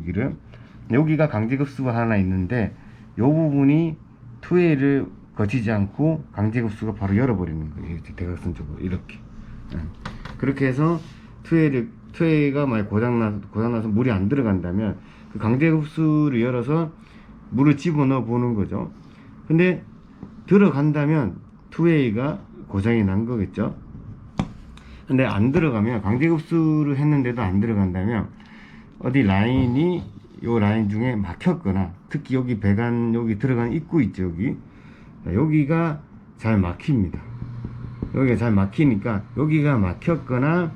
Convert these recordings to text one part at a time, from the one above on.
여기를. 여기가 강제급수가 하나 있는데 요 부분이 투웨이를 거치지 않고 강제급수가 바로 열어버리는 거예요. 이렇게 대각선 쪽으로. 이렇게. 예. 그렇게 해서 투웨이를 투웨이가 만약 고장나 고장나서 물이 안 들어간다면 그 강제급수를 열어서 물을 집어넣어 보는 거죠. 근데 들어간다면 투웨이가 고장이 난 거겠죠. 근데 안 들어가면 강제급수를 했는데도 안 들어간다면 어디 라인이 요 라인 중에 막혔거나 특히 여기 배관 여기 들어간 입구 있죠 여기? 자, 여기가 잘 막힙니다. 여기가 잘 막히니까 여기가 막혔거나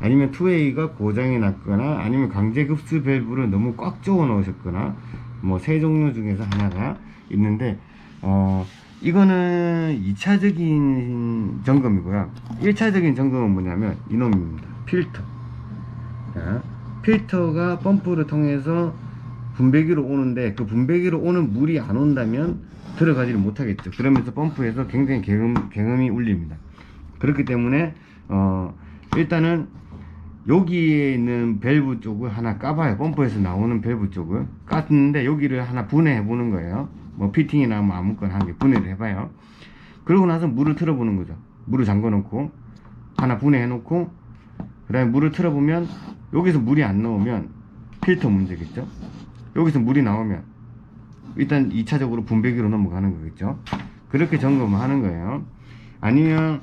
아니면 투웨이가 고장이 났거나 아니면 강제급수 밸브를 너무 꽉 조어 넣으셨거나 뭐 세 종류 중에서 하나가 있는데 어 이거는 2차적인 점검이고요. 1차적인 점검은 뭐냐면 이놈입니다. 필터. 자, 필터가 펌프를 통해서 분배기로 오는데 그 분배기로 오는 물이 안 온다면 들어가지를 못하겠죠. 그러면서 펌프에서 굉장히 경음, 경음이 울립니다. 그렇기 때문에 어 일단은 여기에 있는 밸브 쪽을 하나 까봐요. 펌프에서 나오는 밸브 쪽을. 깠는데 여기를 하나 분해해 보는 거예요. 뭐 피팅이나 뭐 아무거나 한개 분해를 해봐요. 그러고 나서 물을 틀어 보는 거죠. 물을 잠궈 놓고 하나 분해해 놓고 그 다음에 물을 틀어 보면 여기서 물이 안 나오면 필터 문제겠죠? 여기서 물이 나오면 일단 2차적으로 분배기로 넘어가는 거겠죠? 그렇게 점검을 하는 거예요. 아니면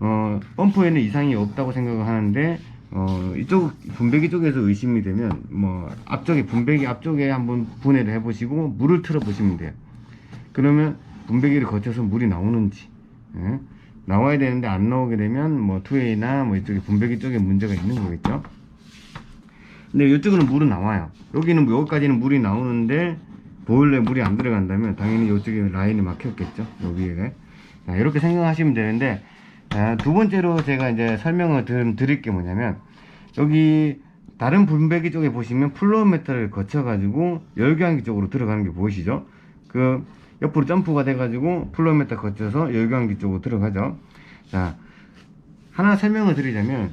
어, 펌프에는 이상이 없다고 생각을 하는데 어, 이쪽 분배기 쪽에서 의심이 되면 뭐 앞쪽에 분배기 앞쪽에 한번 분해를 해 보시고 물을 틀어 보시면 돼요. 그러면 분배기를 거쳐서 물이 나오는지 예? 나와야 되는데 안 나오게 되면 뭐 투웨이나 뭐 이쪽에 분배기 쪽에 문제가 있는 거겠죠 근데 이쪽으로는 물은 나와요. 여기는 뭐 여기까지는 물이 나오는데 보일러에 물이 안 들어간다면 당연히 이쪽에 라인이 막혔겠죠. 여기 위에. 자, 이렇게 생각하시면 되는데 아, 두 번째로 제가 이제 설명을 드, 드릴 게 뭐냐면 여기 다른 분배기 쪽에 보시면 플로우 메탈을 거쳐 가지고 열교환기 쪽으로 들어가는 게 보이시죠? 그 옆으로 점프가 돼 가지고 플로우 메탈 거쳐서 열교환기 쪽으로 들어가죠. 자 하나 설명을 드리자면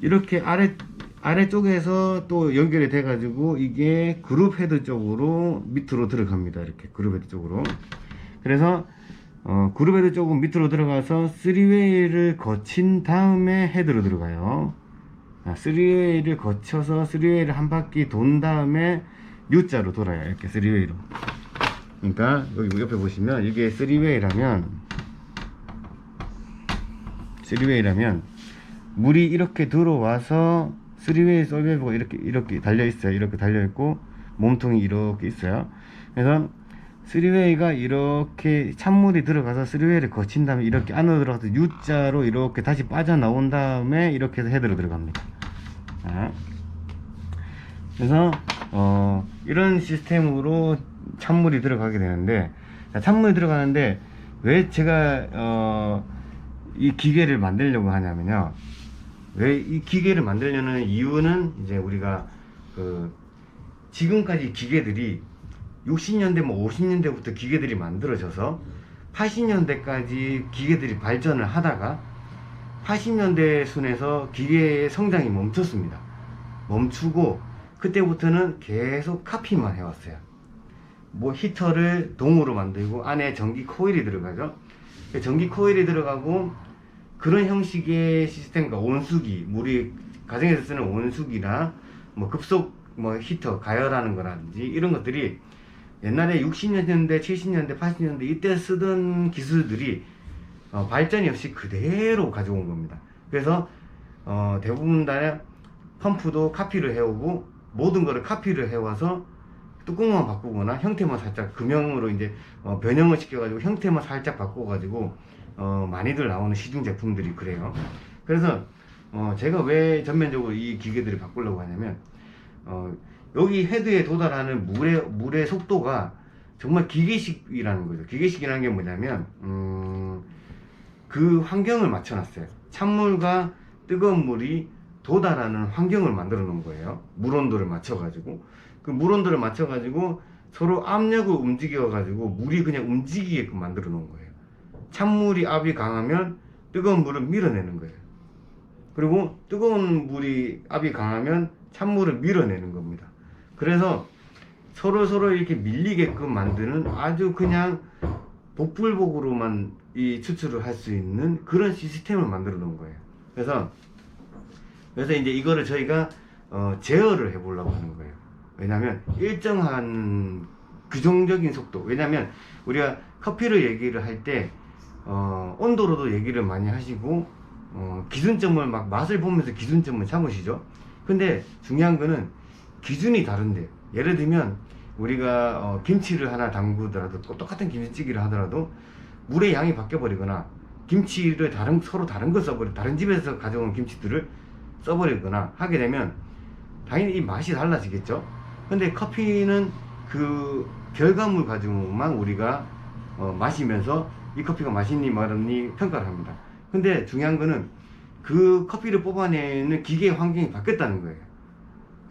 이렇게 아래 아래쪽에서 또 연결이 돼 가지고 이게 그룹 헤드 쪽으로 밑으로 들어갑니다 이렇게 그룹 헤드 쪽으로 그래서 어, 그룹 헤드 조금 밑으로 들어가서 3웨이를 거친 다음에 헤드로 들어가요. 아, 3웨이를 거쳐서 3웨이를 한 바퀴 돈 다음에 U자로 돌아요. 이렇게 3웨이로. 그러니까 여기 옆에 보시면 이게 3웨이라면 3웨이라면 물이 이렇게 들어와서 3웨이 솔베이브가 이렇게 이렇게 달려 있어요. 이렇게 달려 있고 몸통이 이렇게 있어요. 그래서 3웨이가 이렇게 찬물이 들어가서 3웨이를 거친 다음에 이렇게 안으로 들어가서 U자로 이렇게 다시 빠져나온 다음에 이렇게 해서 헤드로 들어갑니다. 자. 그래서 어, 이런 시스템으로 찬물이 들어가게 되는데 자, 찬물이 들어가는데 왜 제가 어, 이 기계를 만들려고 하냐면요. 왜 이 기계를 만들려는 이유는 이제 우리가 그 지금까지 기계들이 60년대 뭐 50년대부터 기계들이 만들어져서 80년대까지 기계들이 발전을 하다가 80년대 순에서 기계의 성장이 멈췄습니다. 멈추고 그때부터는 계속 카피만 해왔어요. 뭐 히터를 동으로 만들고 안에 전기 코일이 들어가죠. 그 전기 코일이 들어가고 그런 형식의 시스템과 온수기, 우리 가정에서 쓰는 온수기나 뭐 급속 뭐 히터 가열하는 거라든지 이런 것들이 옛날에 60년대, 70년대, 80년대 이때 쓰던 기술들이 어, 발전이 없이 그대로 가져온 겁니다. 그래서 어, 대부분 다 펌프도 카피를 해오고 모든 거를 카피를 해와서 뚜껑만 바꾸거나 형태만 살짝 금형으로 이제 어, 변형을 시켜가지고 형태만 살짝 바꿔가지고 어, 많이들 나오는 시중 제품들이 그래요. 그래서 어, 제가 왜 전면적으로 이 기계들을 바꾸려고 하냐면 어, 여기 헤드에 도달하는 물의 물의 속도가 정말 기계식이라는 거죠. 기계식이라는 게 뭐냐면 음, 그 환경을 맞춰놨어요. 찬물과 뜨거운 물이 도달하는 환경을 만들어 놓은 거예요. 물 온도를 맞춰가지고 그 물 온도를 맞춰가지고 서로 압력을 움직여가지고 물이 그냥 움직이게끔 만들어 놓은 거예요. 찬물이 압이 강하면 뜨거운 물을 밀어내는 거예요. 그리고 뜨거운 물이 압이 강하면 찬물을 밀어내는 겁니다. 그래서 서로 서로 이렇게 밀리게끔 만드는 아주 그냥 복불복으로만 이 추출을 할 수 있는 그런 시스템을 만들어 놓은 거예요. 그래서 그래서 이제 이거를 저희가 어, 제어를 해보려고 하는 거예요. 왜냐하면 일정한 규정적인 속도. 왜냐하면 우리가 커피를 얘기를 할때 어, 온도로도 얘기를 많이 하시고 어, 기준점을 막 맛을 보면서 기준점을 잡으시죠. 근데 중요한 거는 기준이 다른데요. 예를 들면 우리가 어, 김치를 하나 담그더라도 또 똑같은 김치찌개를 하더라도 물의 양이 바뀌어 버리거나 김치를 다른 서로 다른 걸 써버려 다른 집에서 가져온 김치들을 써버리거나 하게 되면 당연히 이 맛이 달라지겠죠. 근데 커피는 그 결과물 가지고만 우리가 어, 마시면서 이 커피가 맛있니 말았니 평가를 합니다. 근데 중요한 거는 그 커피를 뽑아내는 기계 환경이 바뀌었다는 거예요.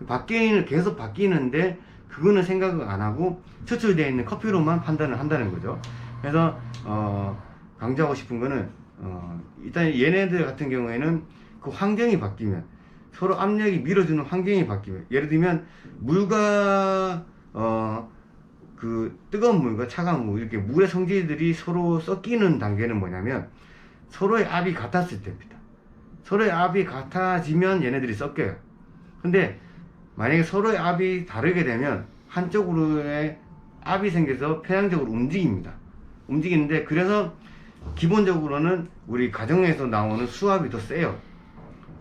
바뀌는 계속 바뀌는데 그거는 생각을 안 하고 추출되어 있는 커피로만 판단을 한다는 거죠. 그래서 어, 강조하고 싶은 거는 어, 일단 얘네들 같은 경우에는 그 환경이 바뀌면 서로 압력이 밀어주는 환경이 바뀌면 예를 들면 물과 어, 그 뜨거운 물과 차가운 물 이렇게 물의 성질들이 서로 섞이는 단계는 뭐냐면 서로의 압이 같았을 때입니다. 서로의 압이 같아지면 얘네들이 섞여요. 근데 만약에 서로의 압이 다르게 되면 한쪽으로의 압이 생겨서 편향적으로 움직입니다. 움직이는데 그래서 기본적으로는 우리 가정에서 나오는 수압이 더 세요.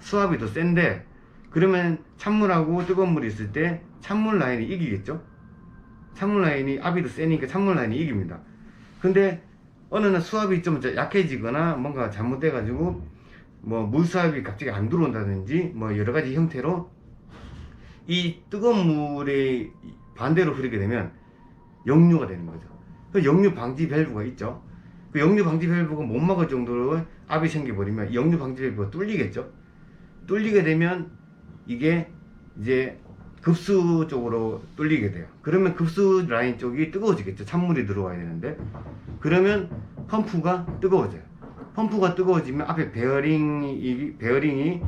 수압이 더 센데 그러면 찬물하고 뜨거운 물이 있을 때 찬물 라인이 이기겠죠? 찬물 라인이 더 세니까 찬물 라인이 이깁니다. 근데 어느 날 수압이 좀 약해지거나 뭔가 잘못돼 가지고 뭐 물수압이 갑자기 안 들어온다든지 뭐 여러 가지 형태로 이 뜨거운 물이 반대로 흐르게 되면 역류가 되는 거죠. 그 역류 방지 밸브가 있죠. 그 역류 방지 밸브가 못 막을 정도로 압이 생겨버리면 역류 방지 밸브가 뚫리겠죠. 뚫리게 되면 이게 이제 급수 쪽으로 뚫리게 돼요. 그러면 급수 라인 쪽이 뜨거워지겠죠. 찬물이 들어와야 되는데. 그러면 펌프가 뜨거워져요. 펌프가 뜨거워지면 앞에 베어링이, 이 베어링이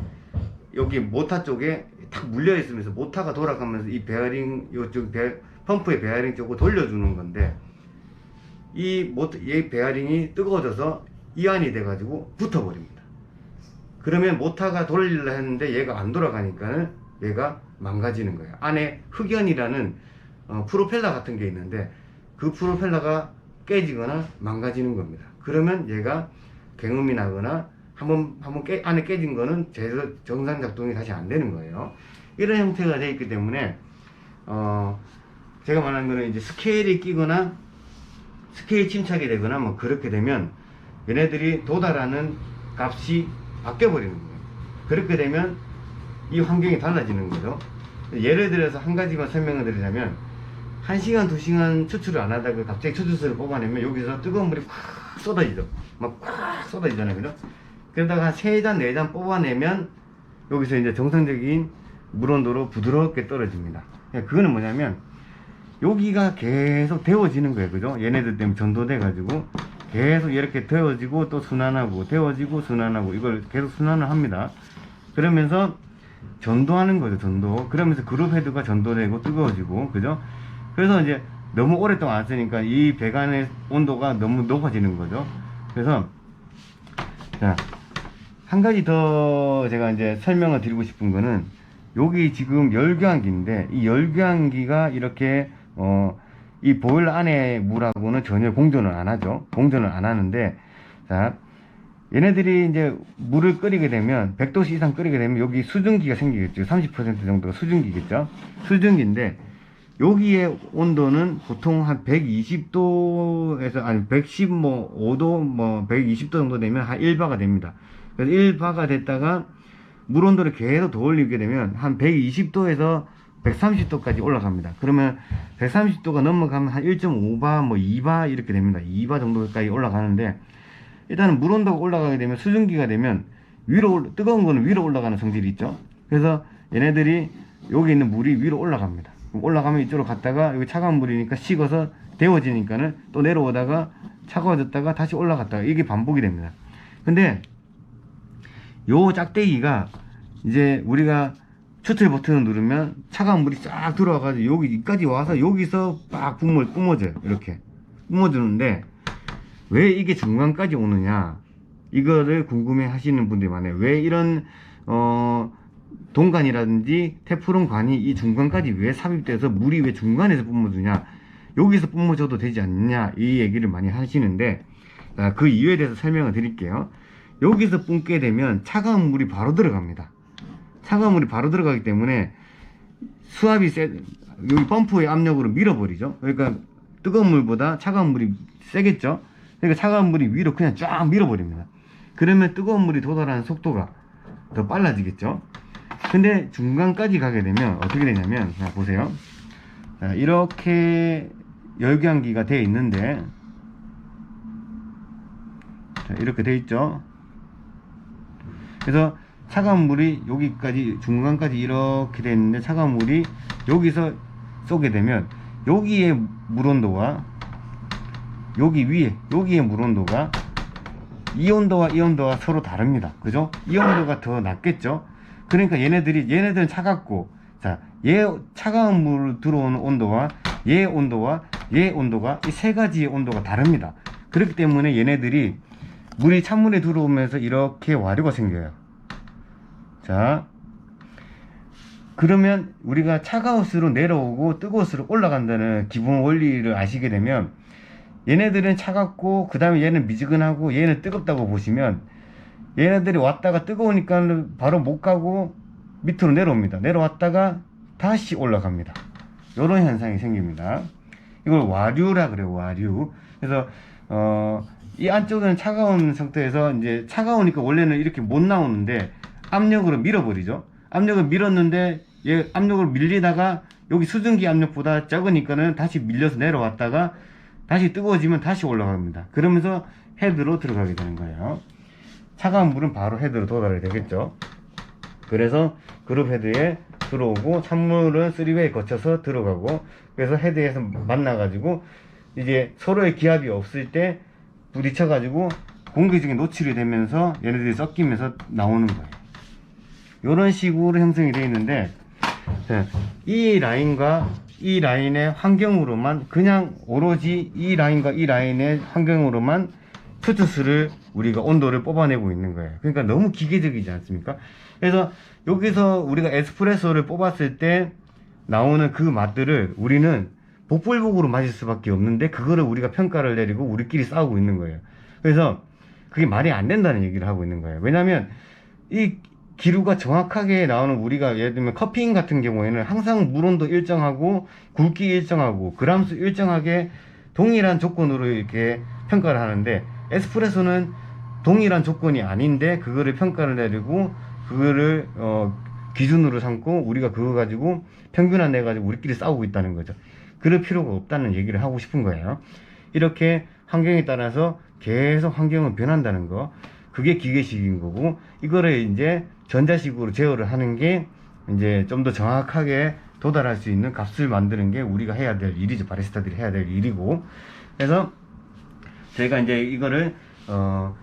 여기 모타 쪽에 탁 물려 있으면서 모타가 돌아가면서 이 베어링 요쪽 베, 펌프의 베어링 쪽으로 돌려주는 건데 이 모타 이 베어링이 뜨거워져서 이완이 돼가지고 붙어버립니다. 그러면 모타가 돌리려 했는데 얘가 안 돌아가니까는 얘가 망가지는 거예요. 안에 흑연이라는 어, 프로펠러 같은 게 있는데 그 프로펠러가 깨지거나 망가지는 겁니다. 그러면 얘가 경음이 나거나 한번 한번 깨, 안에 깨진 거는 제대로 정상 작동이 다시 안 되는 거예요. 이런 형태가 되어 있기 때문에 어 제가 말하는 거는 이제 스케일이 끼거나 스케일 침착이 되거나 뭐 그렇게 되면 얘네들이 도달하는 값이 바뀌어 버리는 거예요. 그렇게 되면 이 환경이 달라지는 거죠. 예를 들어서 한 가지만 설명을 드리자면 한 시간 두 시간 추출을 안 하다가 갑자기 추출수를 뽑아내면 여기서 뜨거운 물이 확 쏟아지죠. 막꽉 쏟아지잖아요, 그죠? 그러다가 한세 잔, 네잔 뽑아내면 여기서 이제 정상적인 물 온도로 부드럽게 떨어집니다. 그러니까 그거는 뭐냐면 여기가 계속 데워지는 거예요, 그죠? 얘네들 때문에 전도돼가지고 계속 이렇게 데워지고 또 순환하고 데워지고 순환하고 이걸 계속 순환을 합니다. 그러면서 전도하는 거죠, 전도. 그러면서 그룹 헤드가 전도되고 뜨거워지고, 그죠? 그래서 이제 너무 오랫동안 안 쓰니까 이 배관의 온도가 너무 높아지는 거죠. 그래서, 자, 한 가지 더 제가 이제 설명을 드리고 싶은 거는, 여기 지금 열교환기인데, 이 열교환기가 이렇게, 어, 이 보일러 안에 물하고는 전혀 공존을 안 하죠. 공존을 안 하는데, 자, 얘네들이 이제 물을 끓이게 되면 100도씨 이상 끓이게 되면 여기 수증기가 생기겠죠. 30% 정도가 수증기겠죠. 수증기인데 여기에 온도는 보통 한 120도에서 아니 110뭐 5도 뭐 120도 정도 되면 한 1바가 됩니다. 그래서 1바가 됐다가 물 온도를 계속 더 올리게 되면 한 120도에서 130도까지 올라갑니다. 그러면 130도가 넘어가면 한 1.5바 뭐 2바 이렇게 됩니다. 2바 정도까지 올라가는데 일단은 물 온도가 올라가게 되면 수증기가 되면 위로 올- 뜨거운 거는 위로 올라가는 성질이 있죠. 그래서 얘네들이 여기 있는 물이 위로 올라갑니다. 올라가면 이쪽으로 갔다가 여기 차가운 물이니까 식어서 데워지니까는 또 내려오다가 차가워졌다가 다시 올라갔다가 이게 반복이 됩니다. 근데 요 짝대기가 이제 우리가 셔틀 버튼을 누르면 차가운 물이 쫙 들어와가지고 여기까지 와서 여기서 빡 뿜어, 뿜어져요. 이렇게. 뿜어주는데 왜 이게 중간까지 오느냐 이거를 궁금해 하시는 분들이 많아요. 왜 이런 어 동관이라든지 테프론 관이 이 중간까지 왜 삽입돼서 물이 왜 중간에서 뿜어주냐 여기서 뿜어줘도 되지 않느냐 이 얘기를 많이 하시는데 아, 그 이유에 대해서 설명을 드릴게요. 여기서 뿜게 되면 차가운 물이 바로 들어갑니다. 차가운 물이 바로 들어가기 때문에 수압이 세, 여기 펌프의 압력으로 밀어버리죠. 그러니까 뜨거운 물보다 차가운 물이 세겠죠. 그러니까 차가운 물이 위로 그냥 쫙 밀어버립니다. 그러면 뜨거운 물이 도달하는 속도가 더 빨라지겠죠. 근데 중간까지 가게 되면 어떻게 되냐면, 자, 보세요. 자, 이렇게 열교환기가 되어 있는데, 자, 이렇게 되어 있죠. 그래서 차가운 물이 여기까지 중간까지 이렇게 되어 있는데 차가운 물이 여기서 쏘게 되면 여기에 물 온도와 여기 위에 여기에 물 온도가 이 온도와 이 온도가 서로 다릅니다. 그죠? 이 온도가 더 낮겠죠? 그러니까 얘네들이 얘네들은 차갑고 자, 얘 차가운 물 들어오는 온도와 얘 온도와 얘 온도가 이 세 가지의 온도가 다릅니다. 그렇기 때문에 얘네들이 물이 찬물에 들어오면서 이렇게 와류가 생겨요. 자, 그러면 우리가 차가울수록 내려오고 뜨거울수록 올라간다는 기본 원리를 아시게 되면 얘네들은 차갑고 그 다음에 얘는 미지근하고 얘는 뜨겁다고 보시면 얘네들이 왔다가 뜨거우니까 바로 못 가고 밑으로 내려옵니다. 내려왔다가 다시 올라갑니다. 이런 현상이 생깁니다. 이걸 와류라 그래요. 와류. 그래서 어, 이 안쪽에는 차가운 상태에서 이제 차가우니까 원래는 이렇게 못 나오는데 압력으로 밀어버리죠. 압력을 밀었는데 얘 압력을 밀리다가 여기 수증기 압력보다 적으니까는 다시 밀려서 내려왔다가 다시 뜨거워지면 다시 올라갑니다. 그러면서 헤드로 들어가게 되는 거예요. 차가운 물은 바로 헤드로 도달이 되겠죠. 그래서 그룹 헤드에 들어오고 찬물은 3웨이 거쳐서 들어가고 그래서 헤드에서 만나가지고 이제 서로의 기압이 없을 때 부딪혀가지고 공기중에 노출이 되면서 얘네들이 섞이면서 나오는 거예요. 이런 식으로 형성이 되어 있는데 자, 이 라인과 이 라인의 환경으로만 그냥 오로지 이 라인과 이 라인의 환경으로만 투투스를 우리가 온도를 뽑아내고 있는 거예요. 그러니까 너무 기계적이지 않습니까? 그래서 여기서 우리가 에스프레소를 뽑았을 때 나오는 그 맛들을 우리는 복불복으로 마실 수밖에 없는데 그거를 우리가 평가를 내리고 우리끼리 싸우고 있는 거예요. 그래서 그게 말이 안 된다는 얘기를 하고 있는 거예요. 왜냐하면 이 기류가 정확하게 나오는 우리가 예를 들면 커피인 같은 경우에는 항상 물 온도 일정하고 굵기 일정하고 그람수 일정하게 동일한 조건으로 이렇게 평가를 하는데 에스프레소는 동일한 조건이 아닌데 그거를 평가를 내리고 그거를 어 기준으로 삼고 우리가 그거 가지고 평균화 내 가지고 우리끼리 싸우고 있다는 거죠. 그럴 필요가 없다는 얘기를 하고 싶은 거예요. 이렇게 환경에 따라서 계속 환경은 변한다는 거. 그게 기계식인 거고 이거를 이제 전자식으로 제어를 하는 게 이제 좀 더 정확하게 도달할 수 있는 값을 만드는 게 우리가 해야 될 일이죠. 바리스타들이 해야 될 일이고. 그래서 저희가 이제 이거를 어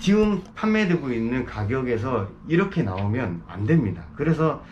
지금 판매되고 있는 가격에서 이렇게 나오면 안 됩니다. 그래서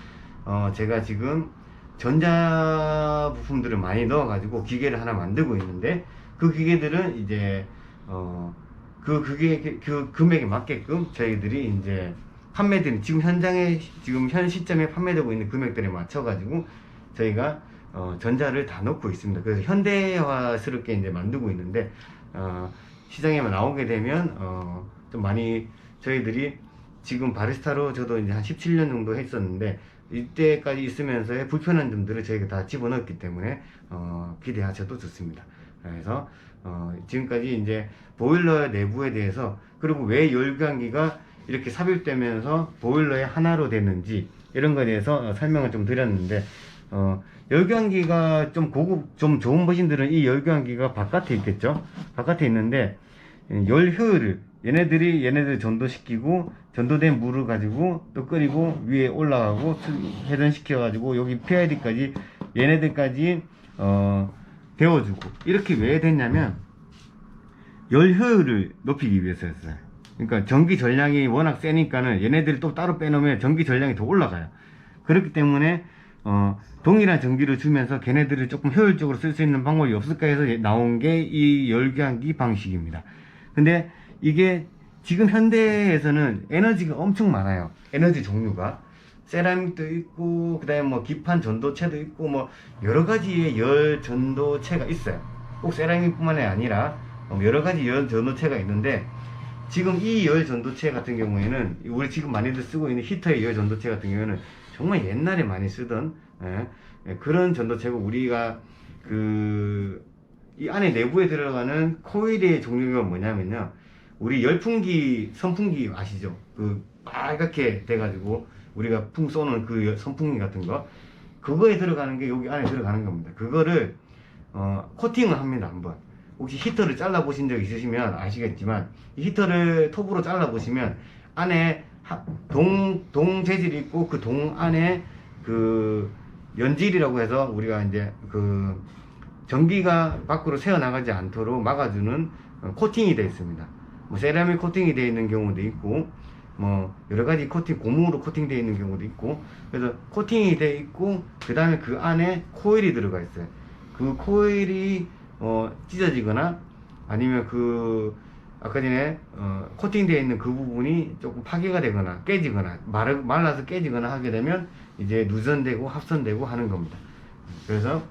어 제가 지금 전자 부품들을 많이 넣어 가지고 기계를 하나 만들고 있는데 그 기계들은 이제 어그 그게 그 금액에 맞게끔 저희들이 이제 판매되는 지금 현장에 지금 현 시점에 판매되고 있는 금액들에 맞춰 가지고 저희가 어, 전자를 다 넣고 있습니다. 그래서 현대화스럽게 이제 만들고 있는데 어, 시장에만 나오게 되면 어, 좀 많이 저희들이 지금 바리스타로 저도 이제 한 17년 정도 했었는데 이때까지 있으면서의 불편한 점들을 저희가 다 집어넣었기 때문에 어, 기대하셔도 좋습니다. 그래서 어, 지금까지 이제 보일러 내부에 대해서 그리고 왜 열감기가 이렇게 삽입되면서 보일러의 하나로 됐는지 이런 거에 대해서 어, 설명을 좀 드렸는데 어, 열감기가 좀 고급 좀 좋은 머신들은 이 열감기가 바깥에 있겠죠 바깥에 있는데 열 효율을 얘네들이 얘네들 전도시키고 전도된 물을 가지고 또 끓이고 위에 올라가고 회전시켜 가지고 여기 PID까지 얘네들까지 어 데워주고 이렇게 왜 됐냐면 열 효율을 높이기 위해서였어요. 그러니까 전기 전량이 워낙 세니까는 얘네들이 또 따로 빼놓으면 전기 전량이 더 올라가요. 그렇기 때문에 어, 동일한 전기를 주면서 걔네들을 조금 효율적으로 쓸 수 있는 방법이 없을까 해서 나온 게 이 열교환기 방식입니다. 근데 이게 지금 현대에서는 에너지가 엄청 많아요. 에너지 종류가. 세라믹도 있고, 그 다음에 뭐 기판 전도체도 있고, 뭐 여러 가지의 열 전도체가 있어요. 꼭 세라믹뿐만이 아니라 어, 여러 가지 열 전도체가 있는데, 지금 이 열 전도체 같은 경우에는 우리 지금 많이들 쓰고 있는 히터의 열 전도체 같은 경우에는 정말 옛날에 많이 쓰던 예, 예, 그런 전도체고 우리가 그 이 안에 내부에 들어가는 코일의 종류가 뭐냐면요. 우리 열풍기 선풍기 아시죠? 그 빨갛게 돼가지고 우리가 풍 쏘는 그 열- 선풍기 같은 거. 그거에 들어가는 게 여기 안에 들어가는 겁니다. 그거를 어, 코팅을 합니다 한번 혹시 히터를 잘라 보신 적 있으시면 아시겠지만 이 히터를 톱으로 잘라 보시면 안에 하- 동, 동 재질이 있고 그 동 안에 그 연질이라고 해서 우리가 이제 그 전기가 밖으로 새어나가지 않도록 막아주는 어, 코팅이 되어 있습니다. 뭐 세라믹 코팅이 되어 있는 경우도 있고 뭐 여러 가지 코팅 고무로 코팅되어 있는 경우도 있고 그래서 코팅이 되어 있고 그 다음에 그 안에 코일이 들어가 있어요. 그 코일이 어, 찢어지거나 아니면 그 아까 전에 어, 코팅되어 있는 그 부분이 조금 파괴가 되거나 깨지거나 말, 말라서 깨지거나 하게 되면 이제 누전되고 합선되고 하는 겁니다. 그래서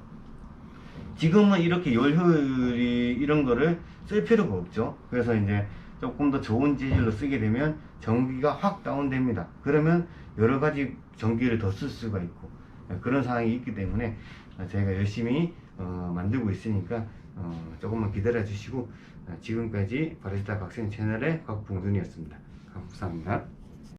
지금은 이렇게 열 효율이 이런 거를 쓸 필요가 없죠. 그래서 이제 조금 더 좋은 재질로 쓰게 되면 전기가 확 다운됩니다. 그러면 여러 가지 전기를 더 쓸 수가 있고 네, 그런 상황이 있기 때문에 저희가 열심히 어, 만들고 있으니까 어, 조금만 기다려 주시고 어, 지금까지 바리스타 박생 채널의 곽봉준이었습니다. 감사합니다.